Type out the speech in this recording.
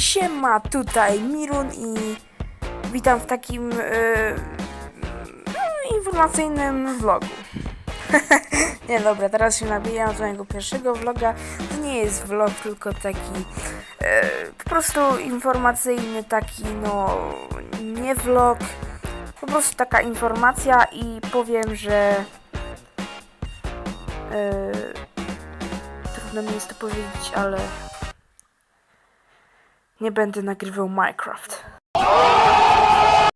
Siema, tutaj Mirun i witam w takim no, informacyjnym vlogu. nie dobra, teraz się nabijam z mojego pierwszego vloga. To nie jest vlog, tylko taki e, po prostu informacyjny, taki no nie vlog, po prostu taka informacja i powiem, że e, trudno mi jest to powiedzieć, ale nie będę nagrywał Minecraft.